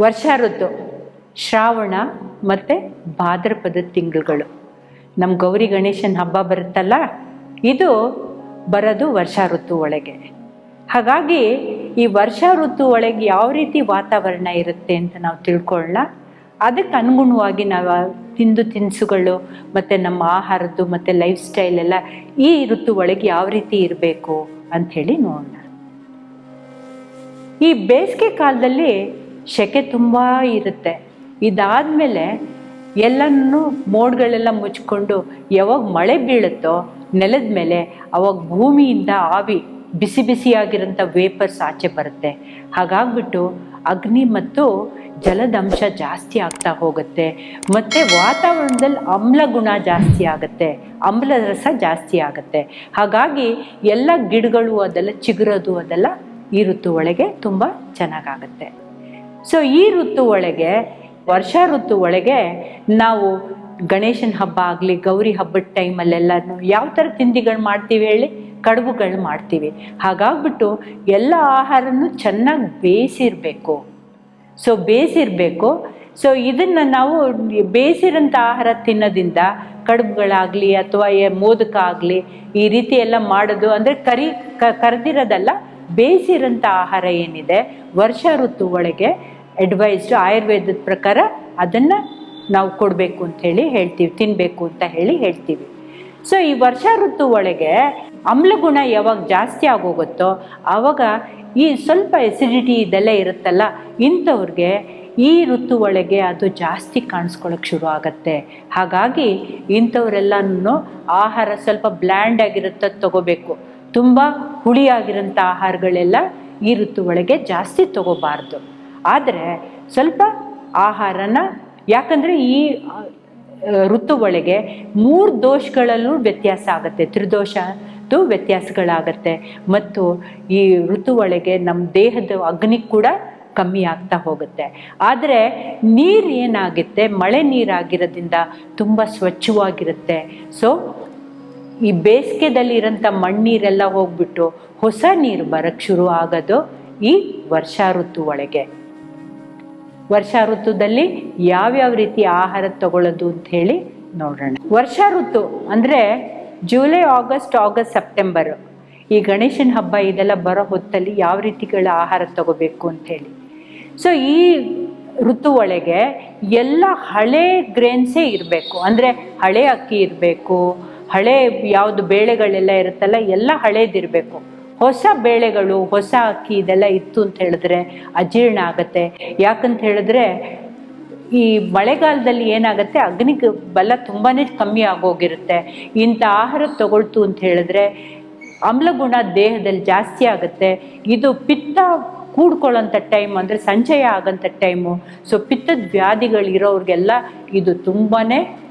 ವರ್ಷ ಋತು, ಶ್ರಾವಣ ಮತ್ತು ಭಾದ್ರಪದ ತಿಂಗಳುಗಳು. ನಮ್ಮ ಗೌರಿ ಗಣೇಶನ ಹಬ್ಬ ಬರುತ್ತಲ್ಲ, ಇದು ಬರೋದು ವರ್ಷ ಋತು ಒಳಗೆ. ಹಾಗಾಗಿ ಈ ವರ್ಷ ಋತು ಒಳಗೆ ಯಾವ ರೀತಿ ವಾತಾವರಣ ಇರುತ್ತೆ ಅಂತ ನಾವು ತಿಳ್ಕೊಳ್ಳ. ಅದಕ್ಕೆ ಅನುಗುಣವಾಗಿ ನಾವು ತಿಂದು ತಿನಿಸುಗಳು, ಮತ್ತು ನಮ್ಮ ಆಹಾರದ್ದು, ಮತ್ತು ಲೈಫ್ ಸ್ಟೈಲ್ ಎಲ್ಲ ಈ ಋತು ಒಳಗೆ ಯಾವ ರೀತಿ ಇರಬೇಕು ಅಂಥೇಳಿ ನೋಡೋಣ. ಈ ಬೇಸಿಗೆ ಕಾಲದಲ್ಲಿ ಸೆಕೆ ತುಂಬ ಇರುತ್ತೆ. ಇದಾದಮೇಲೆ ಎಲ್ಲನೂ ಮೋಡ್ಗಳೆಲ್ಲ ಮುಚ್ಕೊಂಡು ಯಾವಾಗ ಮಳೆ ಬೀಳುತ್ತೋ ನೆಲದ ಮೇಲೆ ಅವಾಗ ಭೂಮಿಯಿಂದ ಆವಿ ಬಿಸಿ ಬಿಸಿಯಾಗಿರೋಂಥ ವೇಪರ್ಸ್ ಆಚೆ ಬರುತ್ತೆ. ಹಾಗಾಗ್ಬಿಟ್ಟು ಅಗ್ನಿ ಮತ್ತು ಜಲದ ಅಂಶ ಜಾಸ್ತಿ ಆಗ್ತಾ ಹೋಗುತ್ತೆ. ಮತ್ತು ವಾತಾವರಣದಲ್ಲಿ ಅಮ್ಲ ಗುಣ ಜಾಸ್ತಿ ಆಗುತ್ತೆ. ಅಮ್ಲ ರಸ ಜಾಸ್ತಿ ಆಗುತ್ತೆ. ಹಾಗಾಗಿ ಎಲ್ಲ ಗಿಡಗಳು ಅದೆಲ್ಲ ಚಿಗುರೋದು ಅದೆಲ್ಲ ಈ ಋತು ಒಳಗೆ ತುಂಬ ಚೆನ್ನಾಗಾಗುತ್ತೆ. ಸೊ ಈ ಋತು ಒಳಗೆ, ವರ್ಷ ಋತು ಒಳಗೆ ನಾವು ಗಣೇಶನ ಹಬ್ಬ ಆಗಲಿ, ಗೌರಿ ಹಬ್ಬದ ಟೈಮಲ್ಲೆಲ್ಲ ಯಾವ ಥರ ತಿಂಡಿಗಳು ಮಾಡ್ತೀವಿ ಹೇಳಿ? ಕಡುಬುಗಳು ಮಾಡ್ತೀವಿ. ಹಾಗಾಗ್ಬಿಟ್ಟು ಎಲ್ಲ ಆಹಾರನೂ ಚೆನ್ನಾಗಿ ಬೇಯಿಸಿರಬೇಕು. ಸೊ ಬೇಯಿಸಿರಬೇಕು. ಸೊ ಇದನ್ನು ನಾವು ಬೇಯಿಸಿರೋಂಥ ಆಹಾರ ತಿನ್ನೋದ್ರಿಂದ ಕಡುಬುಗಳಾಗಲಿ ಅಥವಾ ಮೋದಕ ಆಗಲಿ ಈ ರೀತಿ ಎಲ್ಲ ಮಾಡೋದು ಅಂದರೆ ಕರಿ ಕರೆದಿರೋದಲ್ಲ ಬೇಯಿಸಿರೋಂಥ ಆಹಾರ ಏನಿದೆ, ವರ್ಷ ಋತು ಒಳಗೆ ಅಡ್ವೈಸ್ಡ್ ಆಯುರ್ವೇದದ ಪ್ರಕಾರ ಅದನ್ನು ನಾವು ಕೊಡಬೇಕು ಅಂತ ಹೇಳಿ ಹೇಳ್ತೀವಿ ತಿನ್ನಬೇಕು ಅಂತ ಹೇಳಿ ಹೇಳ್ತೀವಿ. ಸೊ ಈ ವರ್ಷ ಋತು ಒಳಗೆ ಆಮ್ಲಗುಣ ಯಾವಾಗ ಜಾಸ್ತಿ ಆಗೋಗುತ್ತೋ ಆವಾಗ ಈ ಸ್ವಲ್ಪ ಎಸಿಡಿಟಿ ಇದೆಲ್ಲ ಇರುತ್ತಲ್ಲ, ಇಂಥವ್ರಿಗೆ ಈ ಋತು ಒಳಗೆ ಅದು ಜಾಸ್ತಿ ಕಾಣಿಸ್ಕೊಳಕ್ಕೆ ಶುರು ಆಗುತ್ತೆ. ಹಾಗಾಗಿ ಇಂಥವರೆಲ್ಲನೂ ಆಹಾರ ಸ್ವಲ್ಪ ಬ್ಲ್ಯಾಂಡ್ ಆಗಿರುತ್ತೆ ತಗೋಬೇಕು. ತುಂಬ ಹುಳಿಯಾಗಿರೋಂಥ ಆಹಾರಗಳೆಲ್ಲ ಈ ಋತು ಒಳಗೆ ಜಾಸ್ತಿ ತಗೋಬಾರ್ದು. ಆದರೆ ಸ್ವಲ್ಪ ಆಹಾರನ, ಯಾಕಂದರೆ ಈ ಋತು ಒಳಗೆ ಮೂರು ದೋಷಗಳಲ್ಲೂ ವ್ಯತ್ಯಾಸ ಆಗುತ್ತೆ. ತ್ರಿದೋಷ ವ್ಯತ್ಯಾಸಗಳಾಗತ್ತೆ. ಮತ್ತು ಈ ಋತು ಒಳಗೆ ನಮ್ಮ ದೇಹದ ಅಗ್ನಿ ಕೂಡ ಕಮ್ಮಿ ಆಗ್ತಾ ಹೋಗುತ್ತೆ. ಆದರೆ ನೀರು ಏನಾಗುತ್ತೆ? ಮಳೆ ನೀರಾಗಿರೋದ್ರಿಂದ ತುಂಬ ಸ್ವಚ್ಛವಾಗಿರುತ್ತೆ. ಸೊ ಈ ಬೇಸಿಗೆದಲ್ಲಿ ಇರೋಂಥ ಮಣ್ಣೀರೆಲ್ಲ ಹೋಗ್ಬಿಟ್ಟು ಹೊಸ ನೀರು ಬರಕ್ಕೆ ಶುರು ಆಗೋದು ಈ ವರ್ಷ ಋತು ಒಳಗೆ. ವರ್ಷ ಋತುದಲ್ಲಿ ಯಾವ್ಯಾವ ರೀತಿ ಆಹಾರ ತಗೊಳ್ಳೋದು ಅಂತ ಹೇಳಿ ನೋಡೋಣ. ವರ್ಷ ಋತು ಅಂದರೆ ಜುಲೈ, ಆಗಸ್ಟ್ ಆಗಸ್ಟ್, ಸೆಪ್ಟೆಂಬರ್ ಈ ಗಣೇಶನ ಹಬ್ಬ ಇದೆಲ್ಲ ಬರೋ ಹೊತ್ತಲ್ಲಿ ಯಾವ ರೀತಿಗಳ ಆಹಾರ ತಗೋಬೇಕು ಅಂತ ಹೇಳಿ. ಸೊ ಈ ಋತು ಒಳಗೆ ಎಲ್ಲ ಹಳೆ ಗ್ರೇನ್ಸೇ ಇರಬೇಕು. ಅಂದರೆ ಹಳೆ ಅಕ್ಕಿ ಇರಬೇಕು ಹಳೆ ಯಾವುದು ಬೇಳೆಗಳೆಲ್ಲ ಇರುತ್ತಲ್ಲ, ಎಲ್ಲ ಹಳೇದಿರಬೇಕು. ಹೊಸ ಬೇಳೆಗಳು, ಹೊಸ ಅಕ್ಕಿ ಇದೆಲ್ಲ ಇತ್ತು ಅಂತ ಹೇಳಿದ್ರೆ ಅಜೀರ್ಣ ಆಗುತ್ತೆ. ಯಾಕಂತ ಹೇಳಿದ್ರೆ ಈ ಮಳೆಗಾಲದಲ್ಲಿ ಏನಾಗುತ್ತೆ, ಅಗ್ನಿಗೆ ಬಲ ತುಂಬಾ ಕಮ್ಮಿ ಆಗೋಗಿರುತ್ತೆ. ಇಂಥ ಆಹಾರ ತಗೊಳ್ತು ಅಂತ ಹೇಳಿದ್ರೆ ಆಮ್ಲಗುಣ ದೇಹದಲ್ಲಿ ಜಾಸ್ತಿ ಆಗುತ್ತೆ. ಇದು ಪಿತ್ತ ಕೂಡ್ಕೊಳ್ಳೋಂಥ ಟೈಮ್ ಅಂದರೆ ಸಂಚಯ ಆಗೋಂಥ ಟೈಮು. ಸೊ ಪಿತ್ತದ ವ್ಯಾಧಿಗಳಿರೋರಿಗೆಲ್ಲ ಇದು ತುಂಬಾ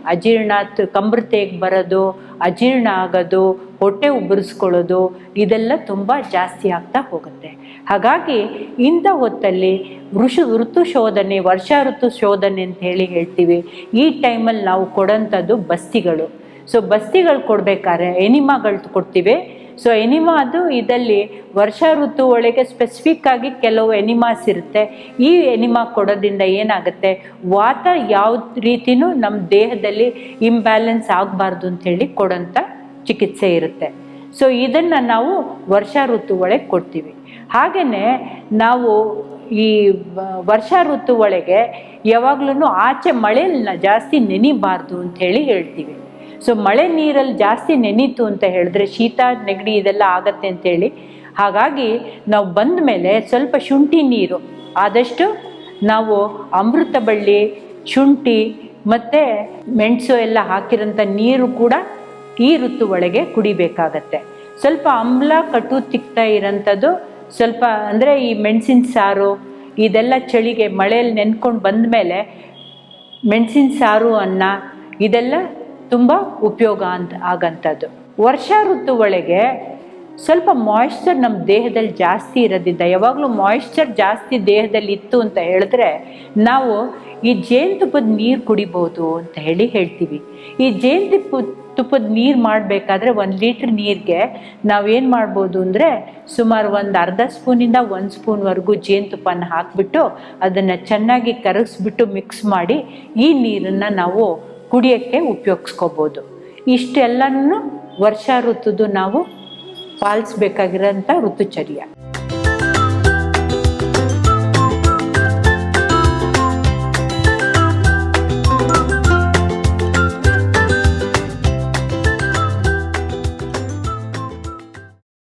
ಅಜೀರ್ಣ ಕಂಬ್ರತೆಗೆ ಬರೋದು, ಅಜೀರ್ಣ ಆಗೋದು, ಹೊಟ್ಟೆ ಉಬ್ಬರಿಸ್ಕೊಳ್ಳೋದು, ಇದೆಲ್ಲ ತುಂಬ ಜಾಸ್ತಿ ಆಗ್ತಾ ಹೋಗುತ್ತೆ. ಹಾಗಾಗಿ ಇಂಥ ಹೊತ್ತಲ್ಲಿ ಋಷು ಋತು ಶೋಧನೆ, ವರ್ಷ ಋತು ಶೋಧನೆ ಅಂತ ಹೇಳಿ ಹೇಳ್ತೀವಿ. ಈ ಟೈಮಲ್ಲಿ ನಾವು ಕೊಡೋಂಥದ್ದು ಬಸ್ತಿಗಳು. ಸೊ ಬಸ್ತಿಗಳು ಕೊಡಬೇಕಾದ್ರೆ, ಎನಿಮಾಗಳು ಕೊಡ್ತೀವಿ. ಸೊ ಎನಿಮಾ ಅದು ಇದರಲ್ಲಿ ವರ್ಷ ಋತು ಒಳಗೆ ಸ್ಪೆಸಿಫಿಕ್ ಆಗಿ ಕೆಲವು ಎನಿಮಾಸ್ ಇರುತ್ತೆ. ಈ ಎನಿಮಾ ಕೊಡೋದ್ರಿಂದ ಏನಾಗುತ್ತೆ? ವಾತ ಯಾವ ರೀತಿನೂ ನಮ್ಮ ದೇಹದಲ್ಲಿ ಇಂಬ್ಯಾಲೆನ್ಸ್ ಆಗಬಾರ್ದು ಅಂತೇಳಿ ಕೊಡೋಂಥ ಚಿಕಿತ್ಸೆ ಇರುತ್ತೆ. ಸೊ ಇದನ್ನು ನಾವು ವರ್ಷ ಋತು ಒಳಗೆ ಕೊಡ್ತೀವಿ. ಹಾಗೆಯೇ ನಾವು ಈ ವರ್ಷ ಋತು ಒಳಗೆ ಯಾವಾಗ್ಲೂ ಆಚೆ ಮಳೆಯಲ್ಲಿ ಜಾಸ್ತಿ ನೆನಿಬಾರ್ದು ಅಂತ ಹೇಳಿ ಹೇಳ್ತೀವಿ. ಸೊ ಮಳೆ ನೀರಲ್ಲಿ ಜಾಸ್ತಿ ನೆನೀತು ಅಂತ ಹೇಳಿದ್ರೆ ಶೀತ, ನೆಗಡಿ ಇದೆಲ್ಲ ಆಗತ್ತೆ ಅಂತೇಳಿ. ಹಾಗಾಗಿ ನಾವು ಬಂದ ಮೇಲೆ ಸ್ವಲ್ಪ ಶುಂಠಿ ನೀರು, ಆದಷ್ಟು ನಾವು ಅಮೃತ ಬಳ್ಳಿ, ಶುಂಠಿ ಮತ್ತು ಮೆಣಸು ಎಲ್ಲ ಹಾಕಿರೋಂಥ ನೀರು ಕೂಡ ಈ ಋತು ಒಳಗೆ ಕುಡಿಬೇಕಾಗತ್ತೆ. ಸ್ವಲ್ಪ ಅಮ್ಲ ಕಟು ತಿಕ್ತಾ ಇರೋಂಥದ್ದು, ಸ್ವಲ್ಪ ಅಂದರೆ ಈ ಮೆಣಸಿನ ಸಾರು, ಇದೆಲ್ಲ ಚಳಿಗೆ ಮಳೆಯಲ್ಲಿ ನೆನ್ಕೊಂಡು ಬಂದ ಮೇಲೆ ಮೆಣಸಿನ ಸಾರು, ಅನ್ನ ಇದೆಲ್ಲ ತುಂಬ ಉಪಯೋಗ ಅಂತ ಆಗಂಥದ್ದು ವರ್ಷ ಋತು ಒಳಗೆ ಸ್ವಲ್ಪ ಮಾಯಿಶ್ಚರ್ ನಮ್ಮ ದೇಹದಲ್ಲಿ ಜಾಸ್ತಿ ಇರೋದ್ರಿಂದ, ಯಾವಾಗಲೂ ಮಾಯಿಶ್ಚರ್ ಜಾಸ್ತಿ ದೇಹದಲ್ಲಿ ಇತ್ತು ಅಂತ ಹೇಳಿದ್ರೆ ನಾವು ಈ ಜೇನುತುಪ್ಪದ ನೀರು ಕುಡಿಬೋದು ಅಂತ ಹೇಳಿ ಹೇಳ್ತೀವಿ. ಈ ಜೇನುತುಪ್ಪ ತುಪ್ಪದ ನೀರು ಮಾಡಬೇಕಾದ್ರೆ ಒಂದು ಲೀಟ್ರ್ ನೀರಿಗೆ ನಾವೇನು ಮಾಡ್ಬೋದು ಅಂದರೆ ಸುಮಾರು ಒಂದು ಅರ್ಧ ಸ್ಪೂನಿಂದ ಒಂದು ಸ್ಪೂನ್ವರೆಗೂ ಜೇನುತುಪ್ಪನ ಹಾಕಿಬಿಟ್ಟು ಅದನ್ನು ಚೆನ್ನಾಗಿ ಕರಗಿಸ್ಬಿಟ್ಟು ಮಿಕ್ಸ್ ಮಾಡಿ ಈ ನೀರನ್ನು ನಾವು ಕುಡಿಯೋಕ್ಕೆ ಉಪಯೋಗಿಸ್ಕೋಬೋದು. ಇಷ್ಟೆಲ್ಲನೂ ವರ್ಷ ಋತುದು ನಾವು ಪಾಲಿಸ್ಬೇಕಾಗಿರೋಂಥ ಋತುಚರ್ಯ.